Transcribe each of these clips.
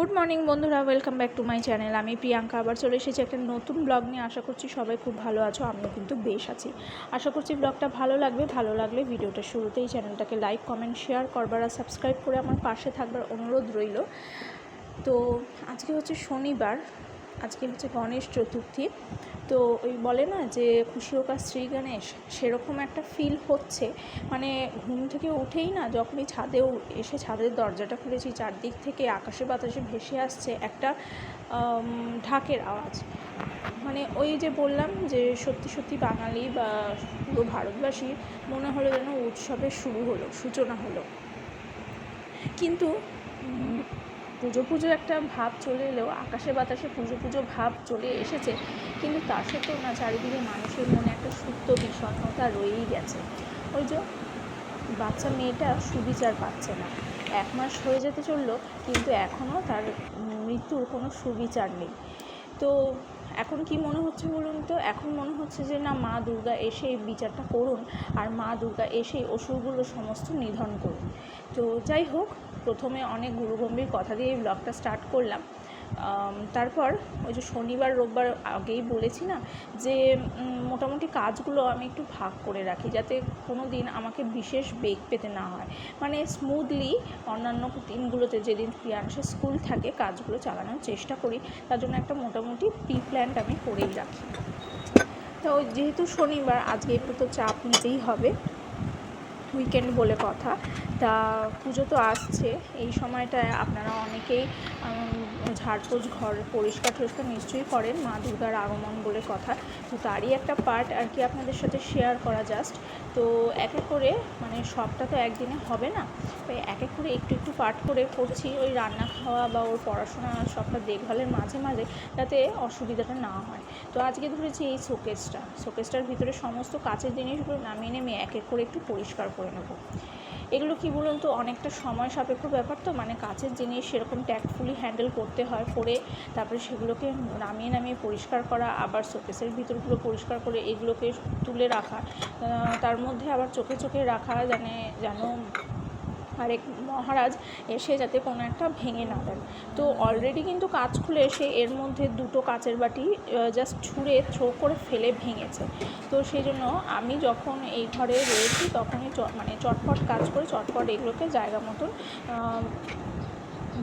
Good morning বন্ধুরা welcome back to my channel আমি প্রিয়াঙ্কা, আবার চলে এসেছি একটা নতুন ব্লগ নিয়ে। আশা করছি সবাই খুব ভালো আছো, আমিও কিন্তু বেশ আছি। আশা করছি ব্লগটা ভালো লাগবে। ভালো লাগলে ভিডিওটা শুরুতেই চ্যানেলটাকে লাইক কমেন্ট শেয়ার করবার আর সাবস্ক্রাইব করে আমার পাশে থাকবার অনুরোধ রইল। তো আজকে হচ্ছে শনিবার আজকে হচ্ছে গণেশ চতুর্থী। তো ওই বলে না যে, খুশি হোক আর শ্রী গণেশ সেরকম একটা ফিল হচ্ছে। মানে ঘুম থেকে উঠেই না যখনই ছাদেও এসে ছাদের দরজাটা খুলেছি, চারদিক থেকে আকাশে বাতাসে ভেসে আসছে একটা ঢাকের আওয়াজ। মানে ওই যে বললাম যে, সত্যি সত্যি বাঙালি বা পুরো ভারতবাসীর মনে হলো যেন উৎসবের শুরু হলো, সূচনা হলো। কিন্তু পুজো পুজো একটা ভাব চলে এলেও আকাশে বাতাসে পুজো পুজো ভাব চলে এসেছে। কিন্তু তার সাথেও না, চারিদিকে মানুষের মনে একটা সুপ্ত বিষণ্ণতা রয়েই গেছে। ওই যে বাচ্চা মেয়েটা সুবিচার পাচ্ছে না। এক মাস হয়ে যেতে চলল, কিন্তু এখনও তার মৃত্যুর কোনো সুবিচার নেই। তো এখন কি মনে হচ্ছে বলুন তো? এখন মনে হচ্ছে যে না, মা দুর্গা এসে এই বিচারটা করুন আর মা দুর্গা এসে অসুরগুলো সমস্ত নিধন করুন। তো যাই হোক, প্রথমে অনেক গুরুগম্ভীর কথা দিয়ে এই ব্লগটা স্টার্ট করলাম। তারপর ওই যে শনিবার, রোববার আগেই বলেছি না যে মোটামুটি কাজগুলো আমি একটু ভাগ করে রাখি যাতে কোনো দিন আমাকে বিশেষ বেগ পেতে না হয়। মানে স্মুথলি অন্যান্য দিনগুলোতে যেদিন প্রিয়াংশের স্কুল থাকে, কাজগুলো চালানোর চেষ্টা করি। তার জন্য একটা মোটামুটি প্রি প্ল্যান্ট আমি করেই রাখি। তো যেহেতু শনিবার, আজকে একটু তো চাপ নিতেই হবে। উইকেন্ড বলে কথা। তা পুজো তো আসছে, এই সময়টায় আপনারা অনেকেই ঝাড়পোছ ঘর পরিষ্কার টরিষ্কার নিশ্চয়ই করেন, মা দুর্গার আগমন বলে কথা। তো তারই একটা পার্ট আর কি আপনাদের সাথে শেয়ার করা জাস্ট তো এক এক করে মানে সবটা তো একদিনে হবে না। এক এক করে একটু একটু পার্ট করে করছি, ওই রান্না খাওয়া বা ওর পড়াশোনা সবটা দেখভালের মাঝে মাঝে যাতে অসুবিধাটা না হয়। তো আজকে ধরেছি এই শোকেসটা শোকেসটার ভিতরে সমস্ত কাচের জিনিসগুলো নামিয়ে নেমে এক এক করে একটু পরিষ্কার করে নেব। এগুলো কি বলুন তো, অনেকটা সময় সাপেক্ষ ব্যাপার তো? মানে কাছের জিনিস সেরকম ট্যাক্টফুলি হ্যান্ডেল করতে হয় করে, তারপরে সেগুলোকে নামিয়ে নামিয়ে পরিষ্কার করা, আবার শোকেসের ভিতরগুলো পরিষ্কার করে এগুলোকে তুলে রাখা তার মধ্যে আবার চোখে চোখে রাখা, জানে, যেন আরেক মহারাজ এসে যাতে কোনো একটা ভেঙে না দেন। তো অলরেডি কিন্তু কাজ খুলে এসে এর মধ্যে দুটো কাচের বাটি জাস্ট ছুঁড়ে থ্রো করে ফেলে ভেঙেছে। তো সেই জন্য আমি যখন এই ঘরে রয়েছি তখনই মানে চটপট কাজ করে চটপট এগুলোকে জায়গা মতন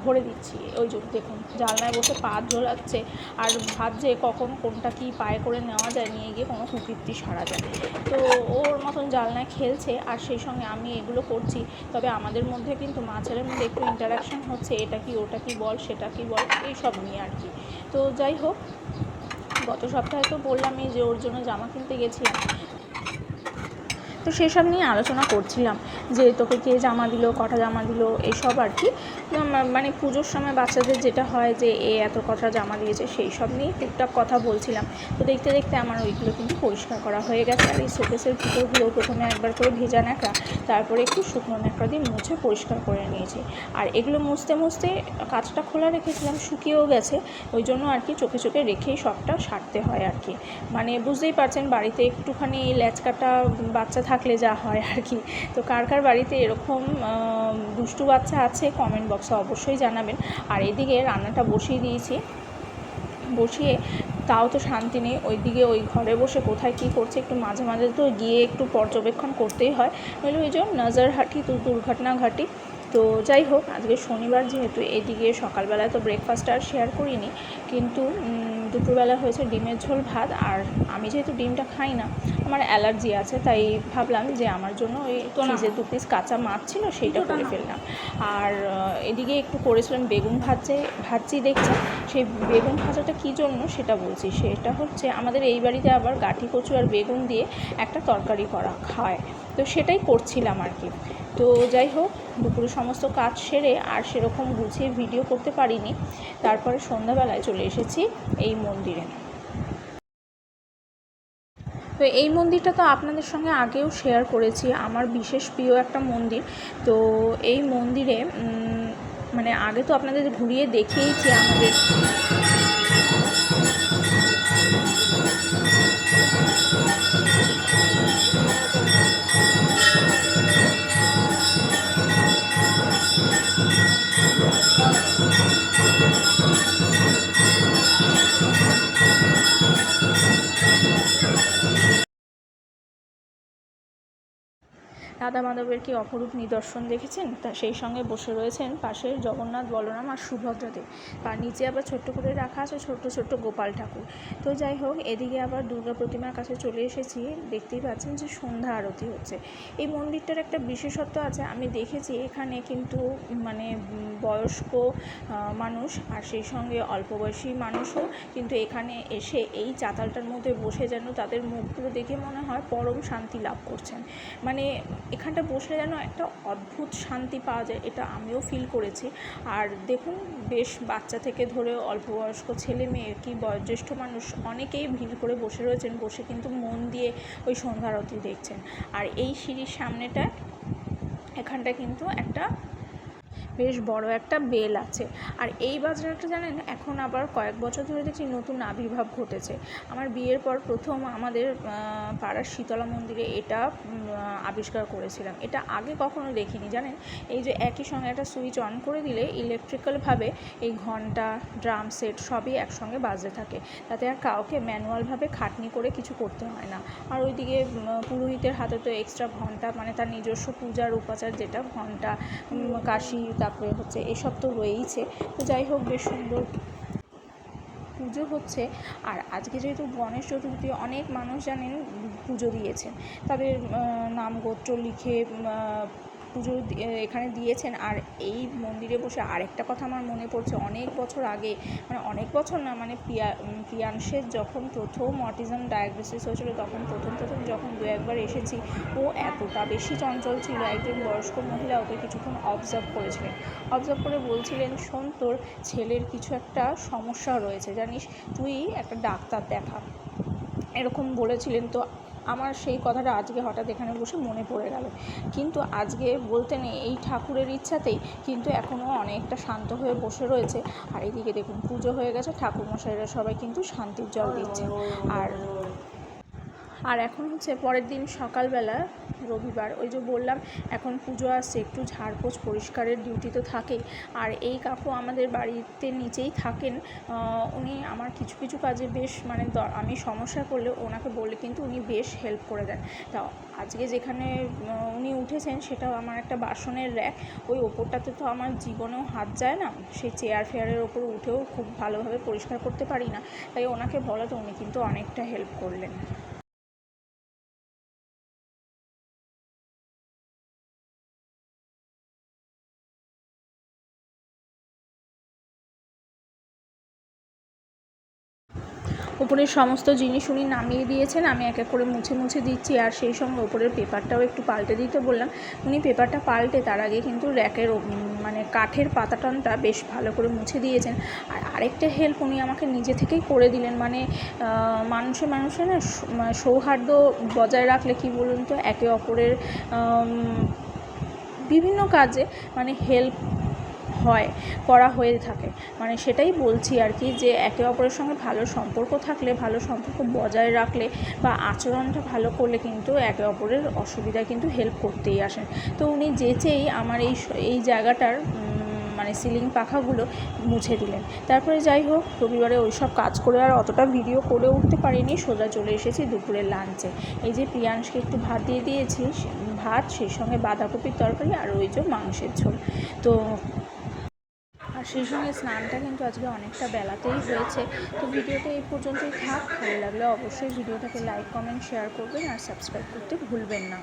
ভরে দিচ্ছি ওই জন্য দেখুন, জানলায় বসে পা ঝোলাচ্ছে আর ভাবছে কখন কোনটা কি পায়ে করে নেওয়া যায়, নিয়ে গিয়ে কোনো কুকীর্তি সারা যায়। তো ওর মতন জানলায় খেলছে আর সেই সঙ্গে আমি এগুলো করছি। তবে আমাদের মধ্যে কিন্তু মা ছেলের মধ্যে একটু ইন্টারাকশন হচ্ছে, এটা কি, ওটা কি বল, সেটা কি বল, এই সব নিয়ে আর কি। তো যাই হোক, গত সপ্তাহে তো বললামই যে ওর জন্য জামা কিনতে গেছিলাম। তো সেসব নিয়ে আলোচনা করছিলাম যে তোকে কে জামা দিল, কটা জামা দিল, এসব আর কি। মানে পুজোর সময় বাচ্চাদের যেটা হয় যে, এ এত কটা জামা দিয়েছে, সেই সব নিয়ে টুকটাক কথা বলছিলাম। তো দেখতে দেখতে আমার ওইগুলো কিন্তু পরিষ্কার করা হয়ে গেছে। আর এই শোকেসের ভিতরগুলো প্রথমে একবার করে ভেজা ন্যাকড়া, তারপরে একটু শুকনো ন্যাকড়া দিয়ে মুছে পরিষ্কার করে নিয়েছি। আর এগুলো মুছতে মুছতে কাঁচটা খোলা রেখেছিলাম, শুকিয়েও গেছে। ওই জন্য আর কি চোখে চোখে রেখেই সবটা সারতে হয় আর কি। মানে বুঝতেই পারছেন, বাড়িতে একটুখানি ল্যাচকাটা বাচ্চা থাকলে যা হয় আর কি। তো কার কার বাড়িতে এরকম দুষ্টু বাচ্চা আছে কমেন্ট বক্সে অবশ্যই জানাবেন। আর এদিকে রান্নাটা বসিয়ে দিয়েছি। বসিয়ে তাও তো শান্তি নেই। ওইদিকে ওই ঘরে বসে কোথায় কী করছে একটু মাঝে মাঝে তো গিয়ে একটু পর্যবেক্ষণ করতেই হয়। নইলে ওই জন্য নজর হাঁটি তো দুর্ঘটনা ঘাটি তো যাই হোক, আজকে শনিবার যেহেতু এদিকে সকালবেলায় তো ব্রেকফাস্ট আর শেয়ার করিনি। কিন্তু দুপুরবেলা হয়েছে ডিমের ঝোল ভাত আর আমি যেহেতু ডিমটা খাই না আমার অ্যালার্জি আছে তাই ভাবলাম যে আমার জন্য ওই ফ্রিজে দু পিস কাঁচা মাছ ছিল সেইটা করে ফেললাম। আর এদিকে একটু করেছিলাম বেগুন ভাজে ভাজছি দেখছেন সেই বেগুন ভাজাটা কী জন্য সেটা বলছি। সেটা হচ্ছে আমাদের এই বাড়িতে আবার গাঠি কচু আর বেগুন দিয়ে একটা তরকারি করা খায় তো সেটাই করছিলাম আর কি। তো যাই হোক, দুপুরে সমস্ত কাজ সেরে আর সেরকম গুছিয়ে ভিডিও করতে পারিনি। তারপরে সন্ধ্যাবেলায় চলে এসেছি এই মন্দিরে। তো এই মন্দিরটা তো আপনাদের সঙ্গে আগেও শেয়ার করেছি। আমার বিশেষ প্রিয় একটা মন্দির। তো এই মন্দিরে মানে আগে তো আপনাদের ঘুরিয়ে দেখিয়েছি আমাদের। Thank you. রাধা মাধবের কি অপরূপ নিদর্শন দেখেছেন? তা সেই সঙ্গে বসে রয়েছেন পাশে জগন্নাথ, বলরাম আর সুভদ্রাদেব। তার নিচে আবার ছোট্ট করে রাখা আছে ছোট্ট ছোট্ট গোপাল ঠাকুর। তো যাই হোক, এদিকে আবার দুর্গা প্রতিমার কাছে চলে এসেছি। দেখতেই পাচ্ছেন যে সন্ধ্যা আরতি হচ্ছে। এই মন্দিরটার একটা বিশেষত্ব আছে, আমি দেখেছি এখানে কিন্তু মানে বয়স্ক মানুষ আর সেই সঙ্গে অল্প বয়সী মানুষও কিন্তু এখানে এসে এই চাতালটার মধ্যে বসে যেন তাদের মুখগুলো দেখে মনে হয় পরম শান্তি লাভ করছেন। মানে এখানটা বসলে যেন একটা অদ্ভুত শান্তি পাওয়া যায়, এটা আমিও ফিল করেছি। আর দেখুন, বেশ বাচ্চা থেকে ধরে অল্প বয়স্ক ছেলে মেয়ে কি বয়োজ্যেষ্ঠ মানুষ অনেকেই ভিড় করে বসে রয়েছেন, বসে কিন্তু মন দিয়ে ওই সন্ধ্যা আরতি দেখছেন। আর এই সিঁড়ির সামনেটা এখানটা কিন্তু একটা বেশ বড় একটা বেল আছে। আর এই বাজারটা জানেন, এখন আবার কয়েক বছর ধরে দেখছি নতুন আবির্ভাব ঘটেছে। আমার বিয়ের পর প্রথম আমাদের পাড়ার শীতলা মন্দিরে এটা আবিষ্কার করেছিলাম। এটা আগে কখনো দেখিনি, জানেন? এই যে একই সঙ্গে একটা সুইচ অন করে দিলে ইলেকট্রিক্যালভাবে এই ঘণ্টা, ড্রাম সেট সবই একসঙ্গে বাজতে থাকে। তাতে আর কাউকে ম্যানুয়ালভাবে খাটনি করে কিছু করতে হয় না। আর ওইদিকে পুরোহিতের হাতে তো এক্সট্রা ঘণ্টা মানে তার নিজস্ব পূজার উপাচার যেটা, ঘণ্টা কাশি তারপরে হচ্ছে এসব তো রয়েইছে। তো যাই হোক, বেশ সুন্দর পুজো হচ্ছে। আর আজকে যেহেতু গণেশ চতুর্থী, অনেক মানুষ জানেন পুজো দিয়েছেন। তাদের নাম গোত্র লিখে পুজো এখানে দিয়েছেন। আর এই মন্দিরে বসে আরেকটা কথা আমার মনে পড়ছে। অনেক বছর আগে মানে অনেক বছর না মানে প্রিয়া উম, প্রিয়াংশের যখন প্রথম অটিজম ডায়াগনোসিস হয়েছিল তখন প্রথম প্রথম যখন দু একবার এসেছি ও এতটা বেশি চঞ্চল ছিল। একজন বয়স্ক মহিলা ওকে কিছুক্ষণ অবজার্ভ করেছিলেন। অবজার্ভ করে বলছিলেন শোন তোর ছেলের কিছু একটা সমস্যা রয়েছে জানিস? তুই একটা ডাক্তার দেখা। এরকম বলেছিলেন। তো আমার সেই কথাটা আজকে হঠাৎ এখানে বসে মনে পড়ে গেল। কিন্তু আজকে বলতে নেই, এই ঠাকুরের ইচ্ছাতেই কিন্তু এখনও অনেকটা শান্ত হয়ে বসে রয়েছে। আর এদিকে দেখুন, পুজো হয়ে গেছে, ঠাকুরমশাইরা সবাই কিন্তু শান্তির জল দিচ্ছে আর আর এখন হচ্ছে পরের দিন সকালবেলা, রবিবার, ওই যে বললাম, এখন পুজো আসছে, একটু ঝাড়পোছ পরিষ্কারের ডিউটি তো থাকেই। আর এই কাকু আমাদের বাড়িতে নিচেই থাকেন। উনি আমার কিছু কিছু কাজে বেশ মানে আমি সমস্যা করলে ওনাকে বললে কিন্তু উনি বেশ হেল্প করে দেন। তা আজকে যেখানে উনি উঠেছেন সেটাও আমার একটা বাসনের র্যাক ওই ওপরটাতে তো আমার জীবনেও হাত যায় না। সেই চেয়ার ফেয়ারের ওপর উঠেও খুব ভালোভাবে পরিষ্কার করতে পারি না। তাই ওনাকে বলাতে উনি কিন্তু অনেকটা হেল্প করলেন। উপরের সমস্ত জিনিস উনি নামিয়ে দিয়েছেন, আমি এক এক করে মুছে মুছে দিচ্ছি। আর সেই সঙ্গে ওপরের পেপারটাও একটু পাল্টে দিতে বললাম। উনি পেপারটা পাল্টে তার আগে কিন্তু র্যাকের মানে কাঠের পাতাটানটা বেশ ভালো করে মুছে দিয়েছেন। আর আরেকটা হেল্প উনি আমাকে নিজে থেকেই করে দিলেন। মানে মানুষে মানুষে না সৌহার্দ্য বজায় রাখলে কি বলুন তো, একে অপরের বিভিন্ন কাজে মানে হেল্প হয়, করা হয়ে থাকে। মানে সেটাই বলছি আর কি যে একে অপরের সঙ্গে ভালো সম্পর্ক থাকলে, ভালো সম্পর্ক বজায় রাখলে বা আচরণটা ভালো করলে কিন্তু একে অপরের অসুবিধা কিন্তু হেল্প করতেই আসেন তো উনি যেচেই আমার এই এই জায়গাটার মানে সিলিং পাখাগুলো মুছে দিলেন। তারপরে যাই হোক, রবিবারে ওই সব কাজ করে আর অতটা ভিডিও করে উঠতে পারিনি, সোজা চলে এসেছি দুপুরের লাঞ্চে এই যে প্রিয়াংশকে একটু ভাত দিয়ে দিয়েছি ভাত, সেই সঙ্গে বাঁধাকপির তরকারি আর ওই যে মাংসের ঝোল। তো সেই সঙ্গে স্নানটা কিন্তু আজকে অনেকটা বেলাতেই হয়েছে। তো ভিডিওটা এই পর্যন্তই থাক। ভালো লাগলে অবশ্যই ভিডিওটাকে লাইক কমেন্ট শেয়ার করবেন আর সাবস্ক্রাইব করতে ভুলবেন না।